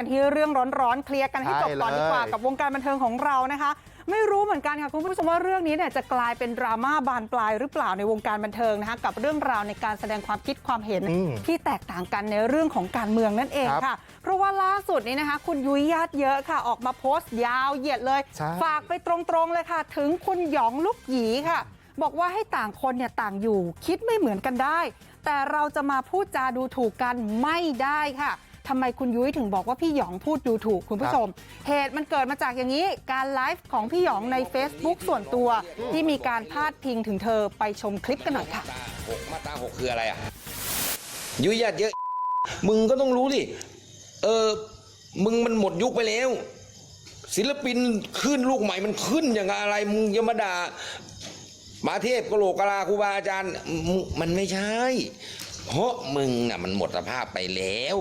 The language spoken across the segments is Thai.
กันที่เรื่องร้อนๆเคลียร์กันให้จบก่อนใช่เลยดีกว่ากับวงการบันเทิงของเรานะคะ ไม่รู้เหมือนกันค่ะคุณผู้ชมว่าเรื่องนี้เนี่ยจะกลายเป็นดราม่าบานปลายหรือเปล่าในวงการบันเทิงนะคะกับเรื่องราวในการแสดงความคิดความเห็นอืมที่แตกต่างกันในเรื่องของการเมืองนั่นเองครับค่ะ เพราะว่าล่าสุดนี้นะคะ คุณยุ้ยญาติเยอะค่ะ ออกมาโพสต์ยาวเหยียดเลยใช่ฝากไปตรงๆเลยค่ะ ถึงคุณหยองลูกหยีค่ะ บอกว่าให้ต่างคนเนี่ยต่างอยู่ คิดไม่เหมือนกันได้ แต่เราจะมาพูดจาดูถูกกันไม่ได้ค่ะ ทำไมคุณยุ้ยถึงบอกว่าพี่หยองพูดดูถูกคุณผู้ชมเหตุมันเกิดมาจากอย่างนี้การไลฟ์ของพี่หยองใน Facebook ส่วนตัวที่มีการพาดพิงถึงเธอไปชมคลิปกันหน่อยค่ะตาหกมาตราหกคืออะไรอะยุยญาติเยอะ มึงก็ต้องรู้ดิเออมึงมันหมดยุคไปแล้ว ศิลปินขึ้นลูกใหม่มันขึ้นอย่างอะไรมึงจะมาด่ามาเทพกะโหลกกะลาครูบาอาจารย์มึงมันไม่ใช่ เพราะมึงน่ะมันหมดสภาพไปแล้ว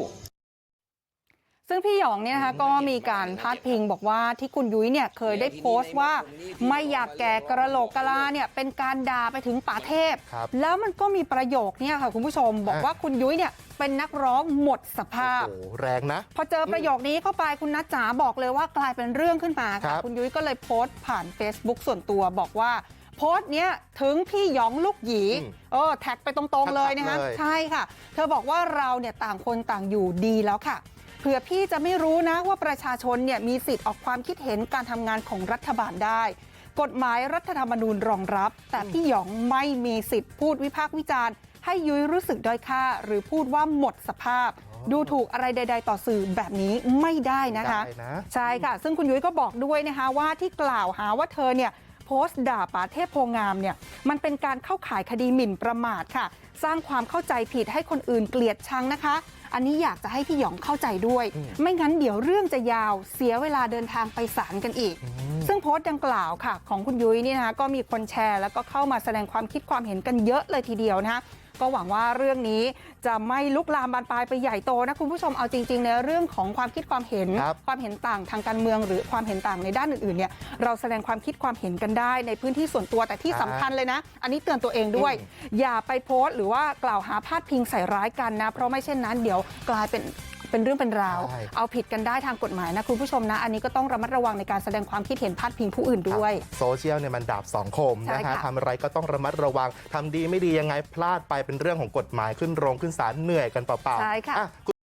ซึ่งพี่หยองเนี่ยนะคะก็มีการพาดพิงบอกว่าที่คุณยุ้ยเนี่ยเคยได้โพสต์ว่าไม่อยากแก่กระโหลกกะลาเนี่ยเป็นการด่าไปถึงป๋าเทพครับแล้วมันก็มีประโยคเนี่ยค่ะคุณผู้ชม บอกอะว่าคุณยุ้ยเนี่ยเป็นนักร้องหมดสภาพโอ้โหแรงนะ พอเจอประโยคนี้เข้าไปคุณนัทจ๋าบอกเลยว่ากลายเป็นเรื่องขึ้นมาครัค่ะบคุณยุ้ยก็เลยโพสต์ผ่าน Facebook ส่วนตัวบอกว่าโพสต์เนี้ยถึงพี่หยองลูกหยีอืมเออแท็กไปตรงๆเลยนะคะชัดๆเลยใช่ค่ะ เธอบอกว่าเราเนี่ยต่างคนต่างอยู่ดีแล้วค่ะ เผื่อพี่จะไม่รู้นะว่าประชาชนเนี่ยมีสิทธิ์ออกความคิดเห็นการทำงานของรัฐบาลได้ กฎหมายรัฐธรรมนูญรองรับ แต่พี่หยองไม่มีสิทธิ์พูดวิพากษ์วิจารณ์ ให้ยุ้ยรู้สึกด้อยค่า หรือพูดว่าหมดสภาพ ดูถูกอะไรใด ๆ ต่อสื่อแบบนี้ไม่ได้นะคะได้นะ ใช่ค่ะ ซึ่งคุณยุ้ยก็บอกด้วยนะคะว่าที่กล่าวหาว่าเธอเนี่ย โพสต์ด่าป๋าเทพโพงามเนี่ยมันเป็นการเข้าข่ายคดีหมิ่นประมาทค่ะ สร้างความเข้าใจผิดให้คนอื่นเกลียดชังนะคะ อันนี้อยากจะให้พี่หยองเข้าใจด้วยอืมไม่งั้นเดี๋ยวเรื่องจะยาวเสียเวลาเดินทางไปศาลกันอีก ซึ่งโพสต์ดังกล่าวค่ะ ของคุณยุ้ยนี่นะคะก็มีคนแชร์ แล้วก็เข้ามาแสดงความคิดความเห็นกันเยอะเลยทีเดียวนะคะ ก็หวังว่าเรื่องนี้จะไม่ลุกลามบานปลายไปใหญ่โตนะคุณผู้ชมเอาจริงๆในเรื่องของความคิดความเห็นครับความเห็นต่างทางการเมืองหรือความเห็นต่างในด้านอื่นๆเนี่ยเราแสดงความคิดความเห็นกันได้ในพื้นที่ส่วนตัวแต่ที่สำคัญเลยนะ อันนี้เตือนตัวเองด้วย อย่าไปโพสต์ หรือว่ากล่าวหาพาดพิงใส่ร้ายกันนะ เพราะไม่เช่นนั้นเดี๋ยวกลายเป็น เป็นเรื่องเป็นราว ใช่ เอาผิดกันได้ทางกฎหมายนะคุณผู้ชมนะ อันนี้ก็ต้องระมัดระวังในการแสดงความคิดเห็นพาดพิงผู้อื่นด้วย โซเชียลเนี่ยมันดาบสองคมใช่นะค่ะฮะทำอะไรก็ต้องระมัดระวังทำดีไม่ดียังไงพลาดไปเป็นเรื่องของกฎหมายขึ้นโรงขึ้นศาลเหนื่อยกันเปล่าๆใช่ค่ะ อ่